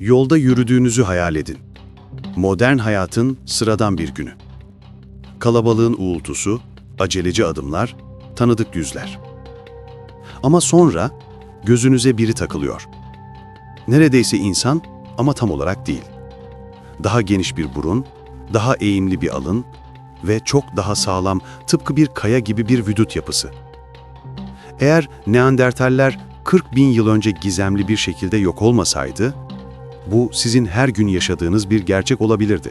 Yolda yürüdüğünüzü hayal edin. Modern hayatın sıradan bir günü. Kalabalığın uğultusu, aceleci adımlar, tanıdık yüzler. Ama sonra gözünüze biri takılıyor. Neredeyse insan ama tam olarak değil. Daha geniş bir burun, daha eğimli bir alın ve çok daha sağlam, tıpkı bir kaya gibi bir vücut yapısı. Eğer Neandertaller 40 bin yıl önce gizemli bir şekilde yok olmasaydı, bu sizin her gün yaşadığınız bir gerçek olabilirdi.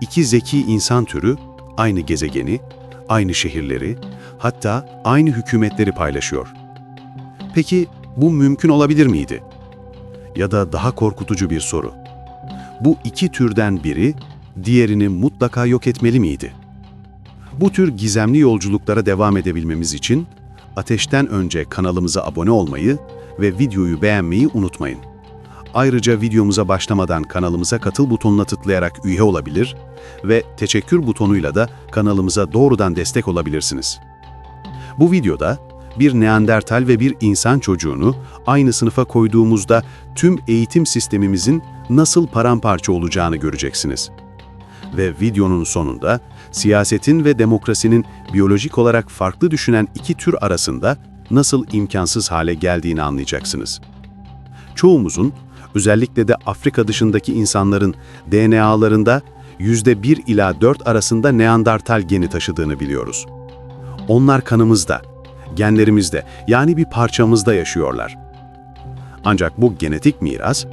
İki zeki insan türü aynı gezegeni, aynı şehirleri, hatta aynı hükümetleri paylaşıyor. Peki bu mümkün olabilir miydi? Ya da daha korkutucu bir soru. Bu iki türden biri diğerini mutlaka yok etmeli miydi? Bu tür gizemli yolculuklara devam edebilmemiz için ateşten önce kanalımıza abone olmayı ve videoyu beğenmeyi unutmayın. Ayrıca videomuza başlamadan kanalımıza katıl butonuna tıklayarak üye olabilir ve teşekkür butonuyla da kanalımıza doğrudan destek olabilirsiniz. Bu videoda bir Neandertal ve bir insan çocuğunu aynı sınıfa koyduğumuzda tüm eğitim sistemimizin nasıl paramparça olacağını göreceksiniz. Ve videonun sonunda siyasetin ve demokrasinin biyolojik olarak farklı düşünen iki tür arasında nasıl imkansız hale geldiğini anlayacaksınız. Çoğumuzun, özellikle de Afrika dışındaki insanların DNA'larında %1 ila 4 arasında Neandertal geni taşıdığını biliyoruz. Onlar kanımızda, genlerimizde yani bir parçamızda yaşıyorlar. Ancak bu genetik miras,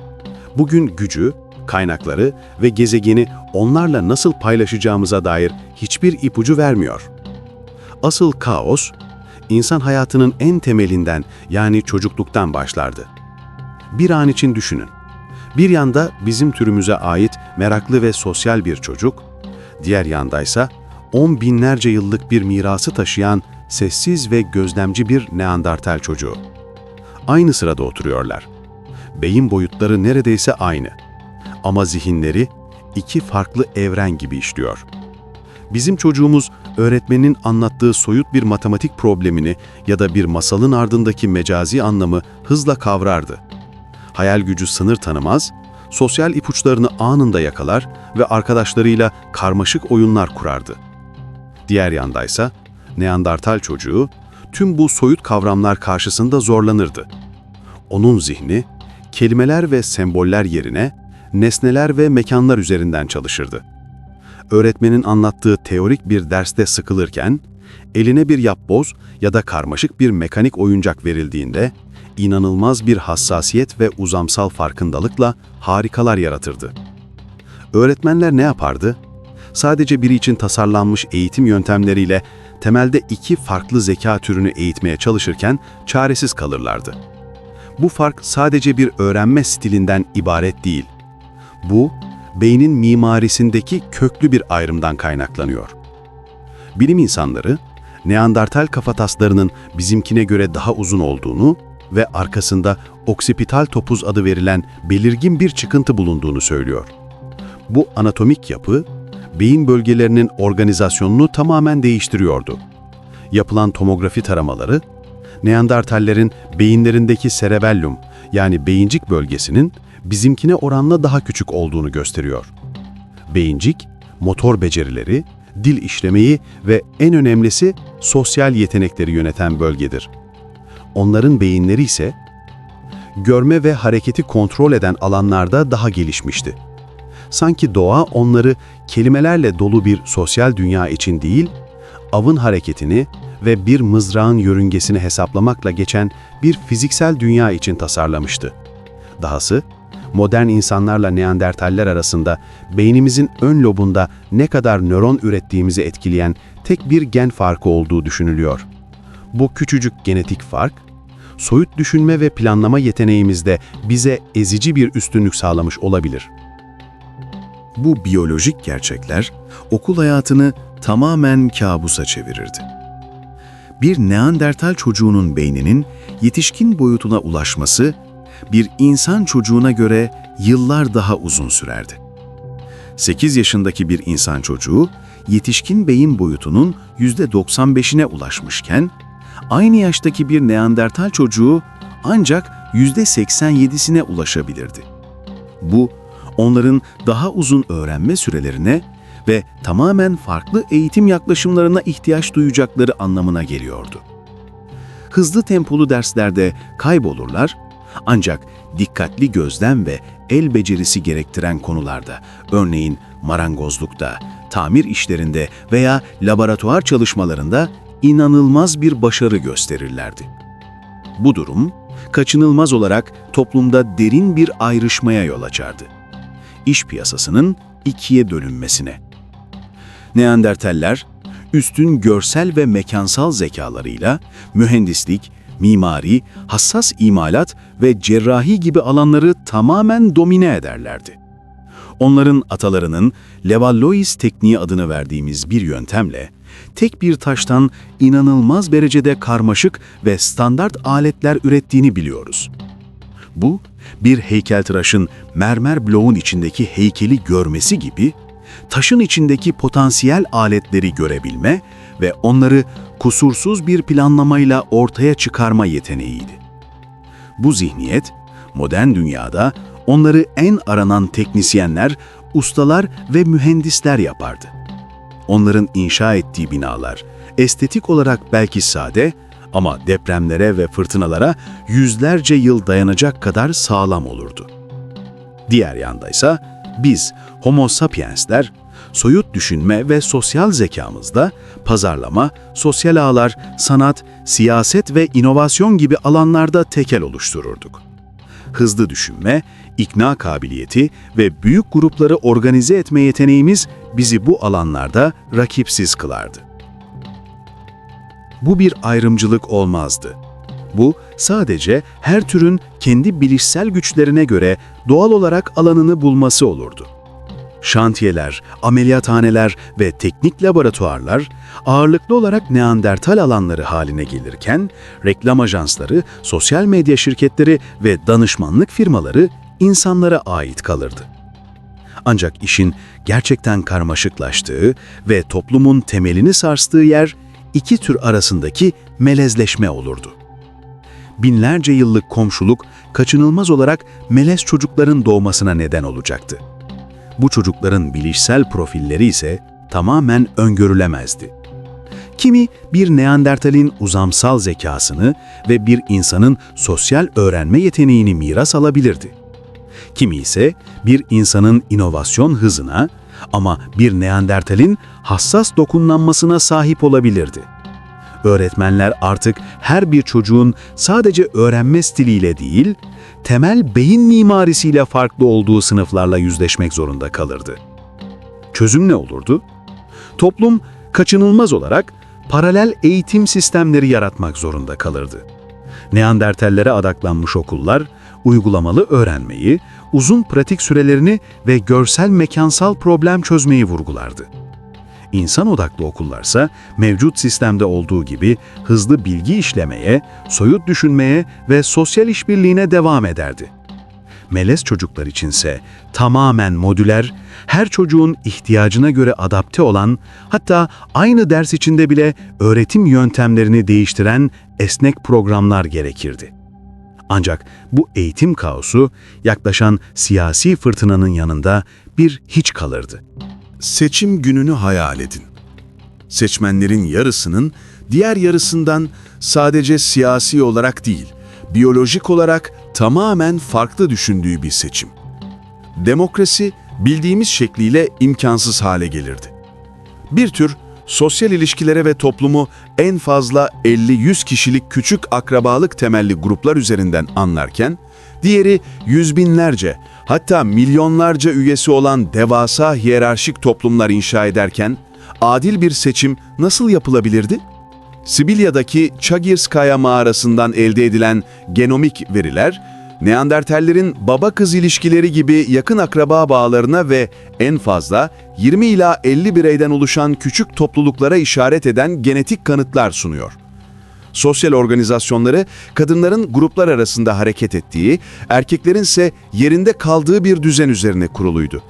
bugün gücü, kaynakları ve gezegeni onlarla nasıl paylaşacağımıza dair hiçbir ipucu vermiyor. Asıl kaos, insan hayatının en temelinden yani çocukluktan başlardı. Bir an için düşünün. Bir yanda bizim türümüze ait meraklı ve sosyal bir çocuk, diğer yandaysa on binlerce yıllık bir mirası taşıyan sessiz ve gözlemci bir Neandertal çocuğu. Aynı sırada oturuyorlar. Beyin boyutları neredeyse aynı. Ama zihinleri iki farklı evren gibi işliyor. Bizim çocuğumuz öğretmenin anlattığı soyut bir matematik problemini ya da bir masalın ardındaki mecazi anlamı hızla kavrardı. Hayal gücü sınır tanımaz, sosyal ipuçlarını anında yakalar ve arkadaşlarıyla karmaşık oyunlar kurardı. Diğer yandaysa Neandertal çocuğu tüm bu soyut kavramlar karşısında zorlanırdı. Onun zihni kelimeler ve semboller yerine nesneler ve mekanlar üzerinden çalışırdı. Öğretmenin anlattığı teorik bir derste sıkılırken, eline bir yapboz ya da karmaşık bir mekanik oyuncak verildiğinde, inanılmaz bir hassasiyet ve uzamsal farkındalıkla harikalar yaratırdı. Öğretmenler ne yapardı? Sadece biri için tasarlanmış eğitim yöntemleriyle temelde iki farklı zeka türünü eğitmeye çalışırken çaresiz kalırlardı. Bu fark sadece bir öğrenme stilinden ibaret değil. Bu, beynin mimarisindeki köklü bir ayrımdan kaynaklanıyor. Bilim insanları, Neandertal kafataslarının bizimkine göre daha uzun olduğunu ve arkasında oksipital topuz adı verilen belirgin bir çıkıntı bulunduğunu söylüyor. Bu anatomik yapı, beyin bölgelerinin organizasyonunu tamamen değiştiriyordu. Yapılan tomografi taramaları, Neandertallerin beyinlerindeki cerebellum yani beyincik bölgesinin bizimkine oranla daha küçük olduğunu gösteriyor. Beyincik, motor becerileri, dil işlemeyi ve en önemlisi sosyal yetenekleri yöneten bölgedir. Onların beyinleri ise görme ve hareketi kontrol eden alanlarda daha gelişmişti. Sanki doğa onları kelimelerle dolu bir sosyal dünya için değil, avın hareketini ve bir mızrağın yörüngesini hesaplamakla geçen bir fiziksel dünya için tasarlamıştı. Dahası, modern insanlarla Neandertaller arasında beynimizin ön lobunda ne kadar nöron ürettiğimizi etkileyen tek bir gen farkı olduğu düşünülüyor. Bu küçücük genetik fark, soyut düşünme ve planlama yeteneğimizde bize ezici bir üstünlük sağlamış olabilir. Bu biyolojik gerçekler okul hayatını tamamen kabusa çevirirdi. Bir Neandertal çocuğunun beyninin yetişkin boyutuna ulaşması bir insan çocuğuna göre yıllar daha uzun sürerdi. 8 yaşındaki bir insan çocuğu yetişkin beyin boyutunun %95'ine ulaşmışken aynı yaştaki bir Neandertal çocuğu ancak %87'sine ulaşabilirdi. Bu, onların daha uzun öğrenme sürelerine ve tamamen farklı eğitim yaklaşımlarına ihtiyaç duyacakları anlamına geliyordu. Hızlı tempolu derslerde kaybolurlar ancak dikkatli gözlem ve el becerisi gerektiren konularda, örneğin marangozlukta, tamir işlerinde veya laboratuvar çalışmalarında inanılmaz bir başarı gösterirlerdi. Bu durum, kaçınılmaz olarak toplumda derin bir ayrışmaya yol açardı. İş piyasasının ikiye bölünmesine. Neandertaller, üstün görsel ve mekansal zekalarıyla mühendislik, mimari, hassas imalat ve cerrahi gibi alanları tamamen domine ederlerdi. Onların atalarının Levallois tekniği adını verdiğimiz bir yöntemle tek bir taştan inanılmaz derecede karmaşık ve standart aletler ürettiğini biliyoruz. Bu, bir heykeltıraşın mermer bloğun içindeki heykeli görmesi gibi, taşın içindeki potansiyel aletleri görebilme ve onları kusursuz bir planlamayla ortaya çıkarma yeteneğiydi. Bu zihniyet, modern dünyada onları en aranan teknisyenler, ustalar ve mühendisler yapardı. Onların inşa ettiği binalar, estetik olarak belki sade ama depremlere ve fırtınalara yüzlerce yıl dayanacak kadar sağlam olurdu. Diğer yandaysa biz Homo sapiensler soyut düşünme ve sosyal zekamızda pazarlama, sosyal ağlar, sanat, siyaset ve inovasyon gibi alanlarda tekel oluştururduk. Hızlı düşünme, ikna kabiliyeti ve büyük grupları organize etme yeteneğimiz bizi bu alanlarda rakipsiz kılardı. Bu bir ayrımcılık olmazdı. Bu sadece her türün kendi bilişsel güçlerine göre doğal olarak alanını bulması olurdu. Şantiyeler, ameliyathaneler ve teknik laboratuvarlar ağırlıklı olarak Neandertal alanları haline gelirken, reklam ajansları, sosyal medya şirketleri ve danışmanlık firmaları insanlara ait kalırdı. Ancak işin gerçekten karmaşıklaştığı ve toplumun temelini sarstığı yer iki tür arasındaki melezleşme olurdu. Binlerce yıllık komşuluk kaçınılmaz olarak melez çocukların doğmasına neden olacaktı. Bu çocukların bilişsel profilleri ise tamamen öngörülemezdi. Kimi bir Neandertalin uzamsal zekasını ve bir insanın sosyal öğrenme yeteneğini miras alabilirdi. Kimi ise bir insanın inovasyon hızına ama bir Neandertalin hassas dokunlanmasına sahip olabilirdi. Öğretmenler artık her bir çocuğun sadece öğrenme stiliyle değil, temel beyin mimarisiyle farklı olduğu sınıflarla yüzleşmek zorunda kalırdı. Çözüm ne olurdu? Toplum kaçınılmaz olarak paralel eğitim sistemleri yaratmak zorunda kalırdı. Neandertallere adaklanmış okullar, uygulamalı öğrenmeyi, uzun pratik sürelerini ve görsel mekansal problem çözmeyi vurgulardı. İnsan odaklı okullarsa mevcut sistemde olduğu gibi hızlı bilgi işlemeye, soyut düşünmeye ve sosyal işbirliğine devam ederdi. Melez çocuklar içinse tamamen modüler, her çocuğun ihtiyacına göre adapte olan, hatta aynı ders içinde bile öğretim yöntemlerini değiştiren esnek programlar gerekirdi. Ancak bu eğitim kaosu yaklaşan siyasi fırtınanın yanında bir hiç kalırdı. Seçim gününü hayal edin. Seçmenlerin yarısının diğer yarısından sadece siyasi olarak değil, biyolojik olarak tamamen farklı düşündüğü bir seçim. Demokrasi bildiğimiz şekliyle imkansız hale gelirdi. Bir tür sosyal ilişkilere ve toplumu en fazla 50-100 kişilik küçük akrabalık temelli gruplar üzerinden anlarken, diğeri yüz binlerce, hatta milyonlarca üyesi olan devasa hiyerarşik toplumlar inşa ederken, adil bir seçim nasıl yapılabilirdi? Sibilya'daki Chagirskaya mağarasından elde edilen genomik veriler, Neandertallerin baba-kız ilişkileri gibi yakın akraba bağlarına ve en fazla 20 ila 50 bireyden oluşan küçük topluluklara işaret eden genetik kanıtlar sunuyor. Sosyal organizasyonları kadınların gruplar arasında hareket ettiği, erkeklerin ise yerinde kaldığı bir düzen üzerine kuruluydu.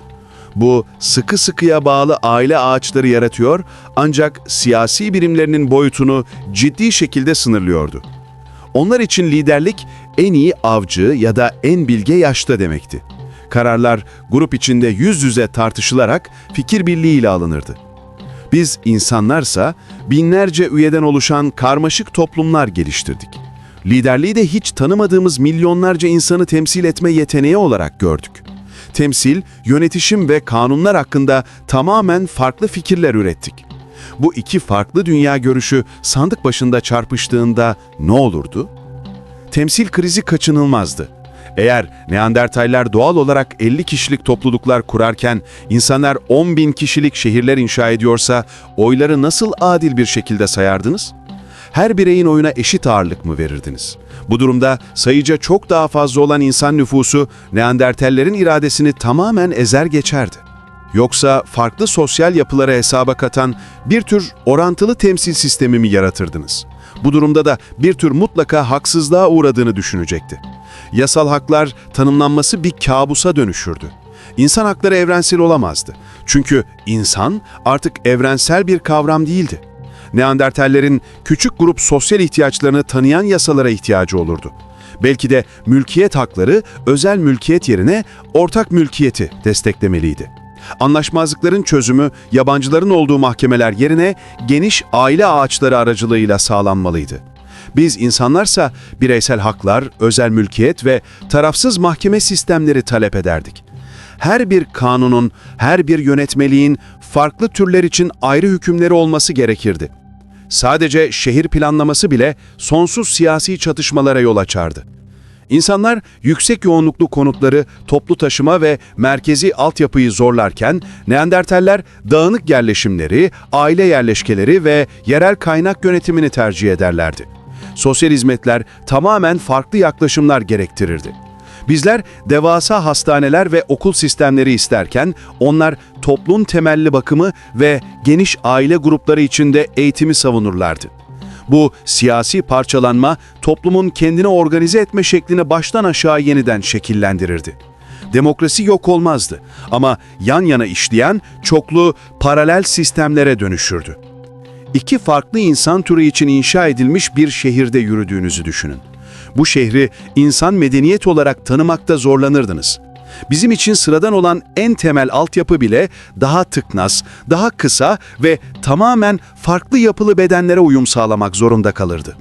Bu sıkı sıkıya bağlı aile ağaçları yaratıyor ancak siyasi birimlerinin boyutunu ciddi şekilde sınırlıyordu. Onlar için liderlik en iyi avcı ya da en bilge yaşta demekti. Kararlar grup içinde yüz yüze tartışılarak fikir birliğiyle alınırdı. Biz insanlarsa binlerce üyeden oluşan karmaşık toplumlar geliştirdik. Liderliği de hiç tanımadığımız milyonlarca insanı temsil etme yeteneği olarak gördük. Temsil, yönetişim ve kanunlar hakkında tamamen farklı fikirler ürettik. Bu iki farklı dünya görüşü sandık başında çarpıştığında ne olurdu? Temsil krizi kaçınılmazdı. Eğer Neandertaller doğal olarak 50 kişilik topluluklar kurarken insanlar 10 bin kişilik şehirler inşa ediyorsa oyları nasıl adil bir şekilde sayardınız? Her bireyin oyuna eşit ağırlık mı verirdiniz? Bu durumda sayıca çok daha fazla olan insan nüfusu Neandertallerin iradesini tamamen ezer geçerdi. Yoksa farklı sosyal yapılara hesaba katan bir tür orantılı temsil sistemi mi yaratırdınız? Bu durumda da bir tür mutlaka haksızlığa uğradığını düşünecekti. Yasal haklar tanımlanması bir kabusa dönüşürdü. İnsan hakları evrensel olamazdı. Çünkü insan artık evrensel bir kavram değildi. Neandertallerin küçük grup sosyal ihtiyaçlarını tanıyan yasalara ihtiyacı olurdu. Belki de mülkiyet hakları özel mülkiyet yerine ortak mülkiyeti desteklemeliydi. Anlaşmazlıkların çözümü yabancıların olduğu mahkemeler yerine geniş aile ağaçları aracılığıyla sağlanmalıydı. Biz insanlarsa bireysel haklar, özel mülkiyet ve tarafsız mahkeme sistemleri talep ederdik. Her bir kanunun, her bir yönetmeliğin farklı türler için ayrı hükümleri olması gerekirdi. Sadece şehir planlaması bile sonsuz siyasi çatışmalara yol açardı. İnsanlar yüksek yoğunluklu konutları, toplu taşıma ve merkezi altyapıyı zorlarken Neandertaller dağınık yerleşimleri, aile yerleşkeleri ve yerel kaynak yönetimini tercih ederlerdi. Sosyal hizmetler tamamen farklı yaklaşımlar gerektirirdi. Bizler devasa hastaneler ve okul sistemleri isterken onlar toplum temelli bakımı ve geniş aile grupları içinde eğitimi savunurlardı. Bu siyasi parçalanma toplumun kendini organize etme şeklini baştan aşağı yeniden şekillendirirdi. Demokrasi yok olmazdı ama yan yana işleyen çoklu paralel sistemlere dönüşürdü. İki farklı insan türü için inşa edilmiş bir şehirde yürüdüğünüzü düşünün. Bu şehri insan medeniyet olarak tanımakta zorlanırdınız. Bizim için sıradan olan en temel altyapı bile daha tıknaz, daha kısa ve tamamen farklı yapılı bedenlere uyum sağlamak zorunda kalırdı.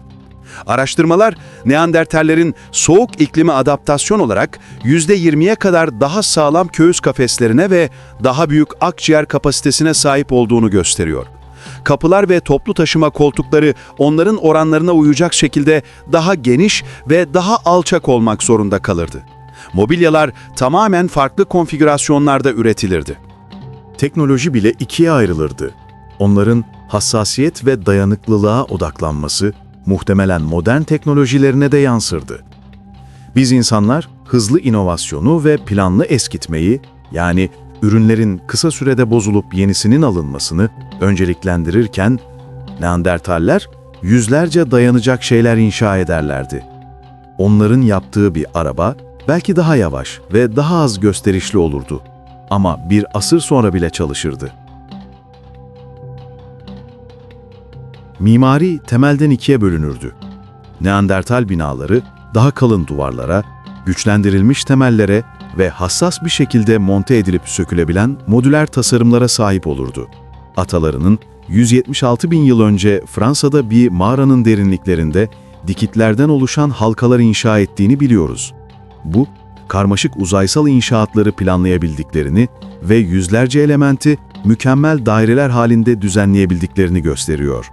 Araştırmalar Neandertallerin soğuk iklime adaptasyon olarak %20'ye kadar daha sağlam göğüs kafeslerine ve daha büyük akciğer kapasitesine sahip olduğunu gösteriyor. Kapılar ve toplu taşıma koltukları onların oranlarına uyacak şekilde daha geniş ve daha alçak olmak zorunda kalırdı. Mobilyalar tamamen farklı konfigürasyonlarda üretilirdi. teknoloji bile ikiye ayrılırdı. Onların hassasiyet ve dayanıklılığa odaklanması muhtemelen modern teknolojilerine de yansırdı. Biz insanlar hızlı inovasyonu ve planlı eskitmeyi, yani ürünlerin kısa sürede bozulup yenisinin alınmasını önceliklendirirken, Neandertaller yüzlerce dayanacak şeyler inşa ederlerdi. Onların yaptığı bir araba belki daha yavaş ve daha az gösterişli olurdu ama bir asır sonra bile çalışırdı. Mimari temelden ikiye bölünürdü. Neandertal binaları daha kalın duvarlara, güçlendirilmiş temellere ve hassas bir şekilde monte edilip sökülebilen modüler tasarımlara sahip olurdu. Atalarının 176 bin yıl önce Fransa'da bir mağaranın derinliklerinde dikitlerden oluşan halkalar inşa ettiğini biliyoruz. Bu, karmaşık uzaysal inşaatları planlayabildiklerini ve yüzlerce elementi mükemmel daireler halinde düzenleyebildiklerini gösteriyor.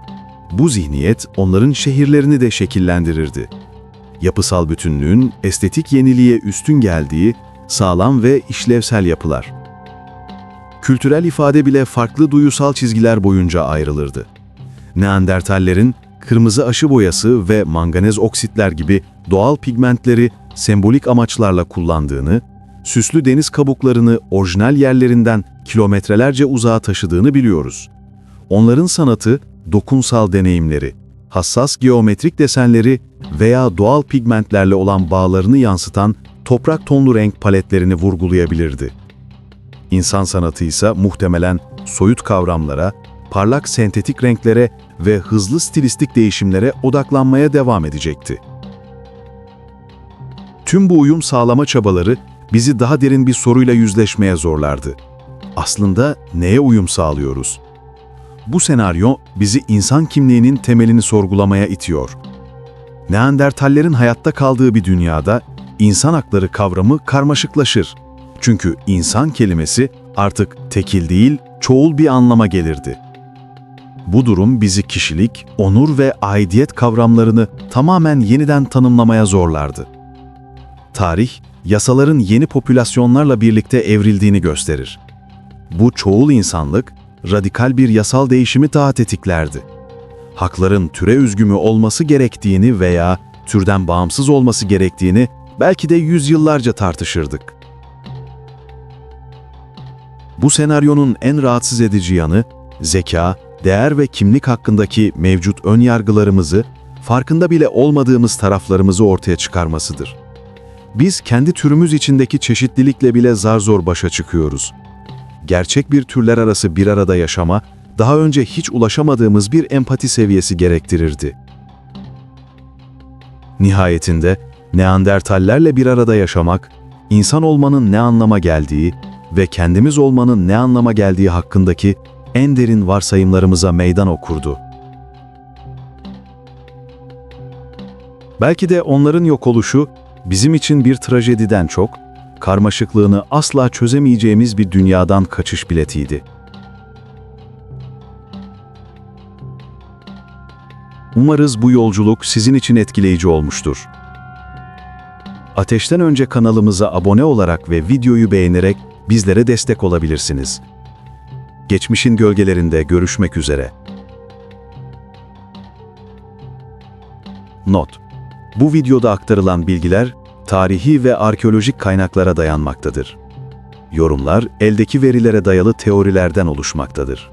Bu zihniyet onların şehirlerini de şekillendirirdi. Yapısal bütünlüğün estetik yeniliğe üstün geldiği sağlam ve işlevsel yapılar. Kültürel ifade bile farklı duyusal çizgiler boyunca ayrılırdı. Neandertallerin kırmızı aşı boyası ve manganez oksitler gibi doğal pigmentleri sembolik amaçlarla kullandığını, süslü deniz kabuklarını orijinal yerlerinden kilometrelerce uzağa taşıdığını biliyoruz. Onların sanatı, dokunsal deneyimleri, hassas geometrik desenleri veya doğal pigmentlerle olan bağlarını yansıtan toprak tonlu renk paletlerini vurgulayabilirdi. İnsan sanatı ise muhtemelen soyut kavramlara, parlak sentetik renklere ve hızlı stilistik değişimlere odaklanmaya devam edecekti. Tüm bu uyum sağlama çabaları bizi daha derin bir soruyla yüzleşmeye zorlardı. Aslında neye uyum sağlıyoruz? Bu senaryo bizi insan kimliğinin temelini sorgulamaya itiyor. Neandertallerin hayatta kaldığı bir dünyada insan hakları kavramı karmaşıklaşır. Çünkü insan kelimesi artık tekil değil, çoğul bir anlama gelirdi. Bu durum bizi kişilik, onur ve aidiyet kavramlarını tamamen yeniden tanımlamaya zorlardı. Tarih, yasaların yeni popülasyonlarla birlikte evrildiğini gösterir. Bu çoğul insanlık, radikal bir yasal değişimi daha tetiklerdi. Hakların türe üzgümü olması gerektiğini veya türden bağımsız olması gerektiğini belki de yüzyıllarca tartışırdık. Bu senaryonun en rahatsız edici yanı, zeka, değer ve kimlik hakkındaki mevcut ön yargılarımızı, farkında bile olmadığımız taraflarımızı ortaya çıkarmasıdır. Biz kendi türümüz içindeki çeşitlilikle bile zar zor başa çıkıyoruz. Gerçek bir türler arası bir arada yaşama, daha önce hiç ulaşamadığımız bir empati seviyesi gerektirirdi. Nihayetinde Neandertallerle bir arada yaşamak, insan olmanın ne anlama geldiği ve kendimiz olmanın ne anlama geldiği hakkındaki en derin varsayımlarımıza meydan okurdu. Belki de onların yok oluşu bizim için bir trajediden çok, karmaşıklığını asla çözemeyeceğimiz bir dünyadan kaçış biletiydi. Umarız bu yolculuk sizin için etkileyici olmuştur. Ateşten önce kanalımıza abone olarak ve videoyu beğenerek bizlere destek olabilirsiniz. Geçmişin gölgelerinde görüşmek üzere. Not: Bu videoda aktarılan bilgiler tarihi ve arkeolojik kaynaklara dayanmaktadır. Yorumlar eldeki verilere dayalı teorilerden oluşmaktadır.